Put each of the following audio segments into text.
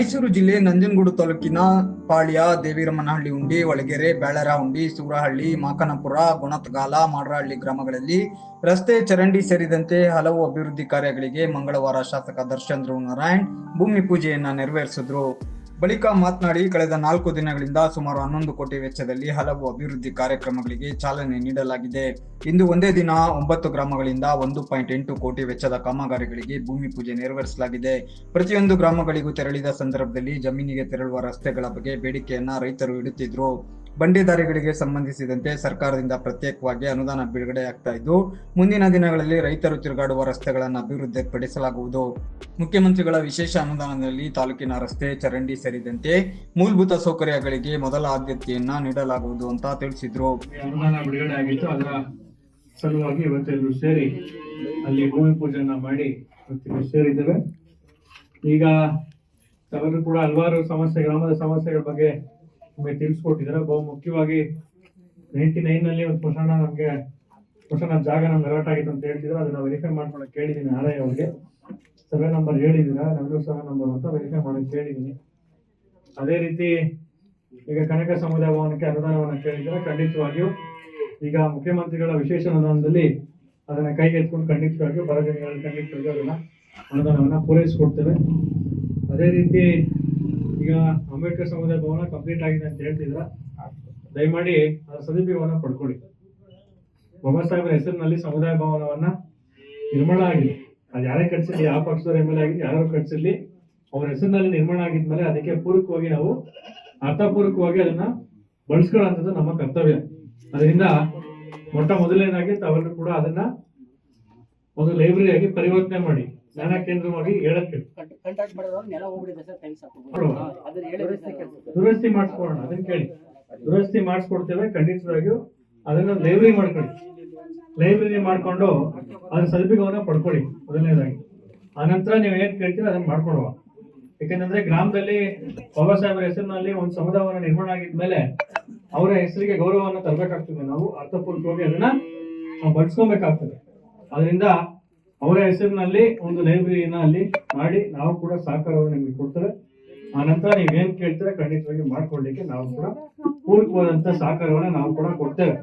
ಮೈಸೂರು ಜಿಲ್ಲೆ ನಂಜನಗೂಡು ತಾಲೂಕಿನ ಪಾಳ್ಯ ದೇವಿರಮ್ಮನಹಳ್ಳಿ ಉಂಡಿ ಒಳಗೆರೆ ಬ್ಯಾಳರಹುಂಡಿ ಸೂರಹಳ್ಳಿ, ಮಾಕನಪುರ, ಗುಣತ್ಗಾಲ ಮಾಡ್ರಹಳ್ಳಿ ಗ್ರಾಮಗಳಲ್ಲಿ ರಸ್ತೆ ಚರಂಡಿ ಸೇರಿದಂತೆ ಹಲವು ಅಭಿವೃದ್ಧಿ ಕಾರ್ಯಗಳಿಗೆ ಮಂಗಳವಾರ ಶಾಸಕ ದರ್ಶನ್ ಧ್ರುವ ನಾರಾಯಣ್ ಭೂಮಿ ಪೂಜೆಯನ್ನ ನೆರವೇರಿಸಿದ್ರು. ಬಳಿಕ ಮಾತನಾಡಿ ಕಳೆದ ನಾಲ್ಕು ದಿನಗಳಿಂದ ಸುಮಾರು ಹನ್ನೊಂದು ಕೋಟಿ ವೆಚ್ಚದಲ್ಲಿ ಹಲವು ಅಭಿವೃದ್ಧಿ ಕಾರ್ಯಕ್ರಮಗಳಿಗೆ ಚಾಲನೆ ನೀಡಲಾಗಿದೆ. ಇಂದು ಒಂದೇ ದಿನ ಒಂಬತ್ತು ಗ್ರಾಮಗಳಿಂದ ಒಂದು ಪಾಯಿಂಟ್ ಎಂಟು ಕೋಟಿ ವೆಚ್ಚದ ಕಾಮಗಾರಿಗಳಿಗೆ ಭೂಮಿ ಪೂಜೆ ನೆರವೇರಿಸಲಾಗಿದೆ. ಪ್ರತಿಯೊಂದು ಗ್ರಾಮಗಳಿಗೂ ತೆರಳಿದ ಸಂದರ್ಭದಲ್ಲಿ ಜಮೀನಿಗೆ ತೆರಳುವ ರಸ್ತೆಗಳ ಬಗ್ಗೆ ಬೇಡಿಕೆಯನ್ನ ರೈತರು ಇಡುತ್ತಿದ್ರು. ಬಂಡಿ ದಾರಿಗಳಿಗೆ ಸಂಬಂಧಿಸಿದಂತೆ ಸರ್ಕಾರದಿಂದ ಪ್ರತ್ಯೇಕವಾಗಿ ಅನುದಾನ ಬಿಡುಗಡೆಯಾಗ್ತಾ ಇದ್ದು, ಮುಂದಿನ ದಿನಗಳಲ್ಲಿ ರೈತರು ತಿರುಗಾಡುವ ರಸ್ತೆಗಳನ್ನು ಅಭಿವೃದ್ಧಿಪಡಿಸಲಾಗುವುದು. ಮುಖ್ಯಮಂತ್ರಿಗಳ ವಿಶೇಷ ಅನುದಾನದಲ್ಲಿ ತಾಲೂಕಿನ ರಸ್ತೆ ಚರಂಡಿ ಸೇರಿದಂತೆ ಮೂಲಭೂತ ಸೌಕರ್ಯಗಳಿಗೆ ಮೊದಲ ಆದ್ಯತೆಯನ್ನ ನೀಡಲಾಗುವುದು ಅಂತ ತಿಳಿಸಿದ್ರು. ಅನುದಾನ ಬಿಡುಗಡೆ ಅದರ ಸಲುವಾಗಿ ಇವತ್ತೆಲ್ಲರೂ ಸೇರಿ ಅಲ್ಲಿ ಭೂಮಿ ಮಾಡಿ ಸೇರಿದ್ದೇವೆ ಈಗ ಕೂಡ ಹಲವಾರು ಸಮಸ್ಯೆ, ಗ್ರಾಮದ ಸಮಸ್ಯೆಗಳ ಬಗ್ಗೆ ನಮಗೆ ತಿಳಿಸ್ಕೊಟ್ಟಿದ್ದಾರೆ. ಬಹು ಮುಖ್ಯವಾಗಿ ನೈಂಟಿ ನಲ್ಲಿ ಒಂದು ಸ್ಮಶಾನ ನಮಗೆ, ಸ್ಮಶಾನ ಜಾಗ ನಮ್ಗೆ ಅಲರ್ಟ್ ಆಗಿತ್ತು ಅಂತ ಹೇಳ್ತಿದ್ರು. ಅದನ್ನ ವೆರಿಫೈ ಮಾಡ್ಕೊಳಕ್ ಕೇಳಿದ್ದೀನಿ ಆರ್ ಅವ್ರಿಗೆ. ಸರ್ವೆ ನಂಬರ್ ಹೇಳಿದ್ದೀರಾ? ನಮ್ದು ಸರ್ವೆ ನಂಬರ್ ಅಂತ ವೆರಿಫೈ ಮಾಡಕ್ ಕೇಳಿದ್ದೀನಿ. ಅದೇ ರೀತಿ ಈಗ ಕನಕ ಸಮುದಾಯ ಭವನಕ್ಕೆ ಅನುದಾನವನ್ನು ಕೇಳಿದ್ರೆ ಖಂಡಿತವಾಗಿಯೂ. ಈಗ ಮುಖ್ಯಮಂತ್ರಿಗಳ ವಿಶೇಷ ಅನುದಾನದಲ್ಲಿ ಅದನ್ನ ಕೈಗೆತ್ಕೊಂಡು ಖಂಡಿತವಾಗಿಯೂ ಬರ ದಿನಗಳಲ್ಲಿ ಖಂಡಿತವಾಗಿಯೂ ಅದನ್ನ ಅನುದಾನವನ್ನ ಪೂರೈಸಿಕೊಡ್ತೇವೆ. ಅದೇ ರೀತಿ ಈಗ ಅಂಬೇಡ್ಕರ್ ಸಮುದಾಯ ಭವನ ಕಂಪ್ಲೀಟ್ ಆಗಿದೆ ಅಂತ ಹೇಳ್ತಿದ್ರ. ದಯಮಾಡಿ ಅದರ ಸದುಪಯೋಗವನ್ನ ಪಡ್ಕೊಳ್ಳಿ. ಬಾಬಾ ಸಾಹೇಬರ ಹೆಸರಿನಲ್ಲಿ ಸಮುದಾಯ ಭವನವನ್ನ ನಿರ್ಮಾಣ ಆಗಿದೆ. ಅದು ಯಾರೇ ಕಟ್ಸಿರ್ಲಿ, ಯಾವ ಪಕ್ಷದವ್ರ ಎಂ ಎಲ್ ಆಗಿದೆ ಯಾರು ಕಟ್ಸಿರ್ಲಿ, ಅವ್ರ ಹೆಸರಿನಲ್ಲಿ ನಿರ್ಮಾಣ ಆಗಿದ್ಮೇಲೆ ಅದಕ್ಕೆ ಪೂರಕವಾಗಿ ನಾವು ಅರ್ಥಪೂರ್ವಕವಾಗಿ ಅದನ್ನ ಬಳಸ್ಕೊಳ್ಳೋಂಥದ್ದು ನಮ್ಮ ಕರ್ತವ್ಯ. ಅದರಿಂದ ಮೊಟ್ಟ ಮೊದಲನೇದಾಗಿ ತಾವೆಲ್ಲರೂ ಕೂಡ ಅದನ್ನ ಒಂದು ಲೈಬ್ರರಿಯಾಗಿ ಪರಿವರ್ತನೆ ಮಾಡಿ. ಜ್ಞಾನ ಕೇಂದ್ರವಾಗಿ ಹೇಳಕ್ಕೆ ಕಾಂಟ್ಯಾಕ್ಟ್ ಮಾಡಿದವಾಗ ನೆಲ ಹೋಗ್ಬಿಟ್ಟಿದೆ ಸರ್ ಟೈಲ್ಸ್ ಹೌದು. ಅದನ್ನ ಹೇಳಿದ್ರೆ ದುರಸ್ತಿ ಮಾಡಿಸ್ಕೊಳ್ಳೋಣ ಅದನ್ನ ಕೇಳಿ. ದುರಸ್ತಿ ಮಾಡಿಸ್ಕೊಡ್ತೇವೆ ಖಂಡಿತವಾಗಿಯೂ ಅದನ್ನ ಲೈಬ್ರರಿ ಮಾಡ್ಕೊಳ್ಳಿ. ಲೈಬ್ರರಿ ಮಾಡ್ಕೊಂಡು ಅದ್ರ ಸದುಪಯೋಗವನ್ನ ಪಡ್ಕೊಳ್ಳಿ ಮೊದಲನೇದಾಗಿ. ಆನಂತರ ನೀವು ಏನ್ ಕೇಳ್ತೀರ ಅದನ್ನ ಮಾಡ್ಕೊಡುವ ಯಾಕಂದ್ರೆ ಗ್ರಾಮದಲ್ಲಿ ಬಾಬಾ ಸಾಹೇಬರ ಹೆಸರಿನಲ್ಲಿ ಒಂದು ಸಮುದಾಯವನ್ನು ನಿರ್ಮಾಣ ಆಗಿದ್ಮೇಲೆ ಅವರ ಹೆಸರಿಗೆ ಗೌರವವನ್ನು ತರಬೇಕಾಗ್ತದೆ. ನಾವು ಅರ್ಥಪೂರ್ವಕವಾಗಿ ಅದನ್ನ ನಾವು ಬಳಸ್ಕೊಬೇಕಾಗ್ತದೆ. ಅದರಿಂದ ಅವರ ಹೆಸರಿನಲ್ಲಿ ಒಂದು ಲೈಬ್ರರಿನ ಅಲ್ಲಿ ಮಾಡಿ ನಾವು ಕೂಡ ಸಹಕಾರವನ್ನು ನಿಮಗೆ ಕೊಡ್ತಾರೆ ಆ ನಂತರ ನೀವೇನ್ ಕೇಳ್ತೀರಾ ಖಂಡಿತವಾಗಿ ಮಾಡ್ಕೊಳ್ಲಿಕ್ಕೆ ನಾವು ಕೂಡ ಪೂರಕವಾದಂತ ಸಹಕಾರವನ್ನ ನಾವು ಕೂಡ ಕೊಡ್ತೇವೆ.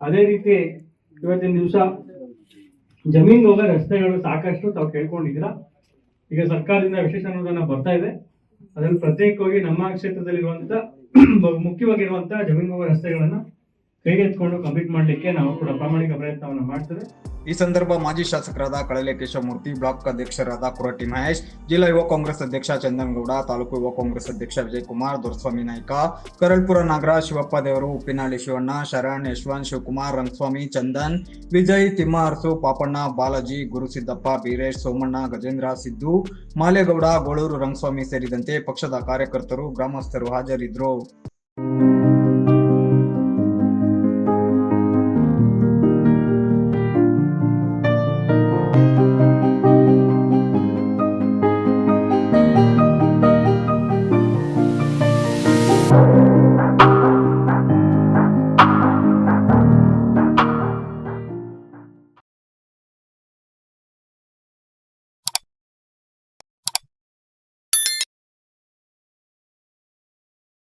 ಅದೇ ರೀತಿ ಇವತ್ತಿನ ದಿವಸ ಜಮೀನ್ ಹೋಗ ರಸ್ತೆಗಳು ಸಾಕಷ್ಟು ತಾವು ಕೇಳ್ಕೊಂಡಿದ್ದೀರಾ. ಈಗ ಸರ್ಕಾರದಿಂದ ವಿಶೇಷ ಅನುದಾನ ಬರ್ತಾ ಇದೆ. ಅದನ್ನು ಪ್ರತ್ಯೇಕವಾಗಿ ನಮ್ಮ ಕ್ಷೇತ್ರದಲ್ಲಿರುವಂತ ಮುಖ್ಯವಾಗಿರುವಂತಹ ಮುಖ್ಯವಾಗಿರುವಂತ ಜಮೀನ್ ಹೋಗೋ ರಸ್ತೆಗಳನ್ನ ಕಂಪ್ಲೀಟ್ ಮಾಡಲಿಕ್ಕೆ ನಾವು ಕೂಡ ಪ್ರಾಮಾಣಿಕ ಪ್ರಯತ್ನವನ್ನು ಮಾಡ್ತೇವೆ. ಈ ಸಂದರ್ಭ ಮಾಜಿ ಶಾಸಕರಾದ ಕಳಲೆ ಕೇಶವಮೂರ್ತಿ ಬ್ಲಾಕ್ ಅಧ್ಯಕ್ಷರಾದ ಕುರಟಿ ಮಹೇಶ್, ಜಿಲ್ಲಾ ಯುವ ಕಾಂಗ್ರೆಸ್ ಅಧ್ಯಕ್ಷ ಚಂದನಗೌಡ, ತಾಲೂಕು ಯುವ ಕಾಂಗ್ರೆಸ್ ಅಧ್ಯಕ್ಷ ವಿಜಯಕುಮಾರ್, ದೊರಸ್ವಾಮಿ ನಾಯ್ಕ ಕರಳ್ಪುರ ನಾಗರಾಜ್ ಶಿವಪ್ಪ ದೇವರು, ಉಪ್ಪಿನಹಳ್ಳಿ ಶಿವಣ್ಣ, ಶರಣ್, ಯಶವಂತ್ ಶಿವಕುಮಾರ್, ರಂಗಸ್ವಾಮಿ, ಚಂದನ್, ವಿಜಯ್ ತಿಮ್ಮ ಅರಸು ಪಾಪಣ್ಣ, ಬಾಲಾಜಿ, ಗುರುಸಿದ್ದಪ್ಪ ಬೀರೇಶ್ ಸೋಮಣ್ಣ, ಗಜೇಂದ್ರ, ಸಿದ್ದು, ಮಾಲೇಗೌಡ, ಗೋಳೂರು ರಂಗಸ್ವಾಮಿ ಸೇರಿದಂತೆ ಪಕ್ಷದ ಕಾರ್ಯಕರ್ತರು, ಗ್ರಾಮಸ್ಥರು ಹಾಜರಿದ್ದರು.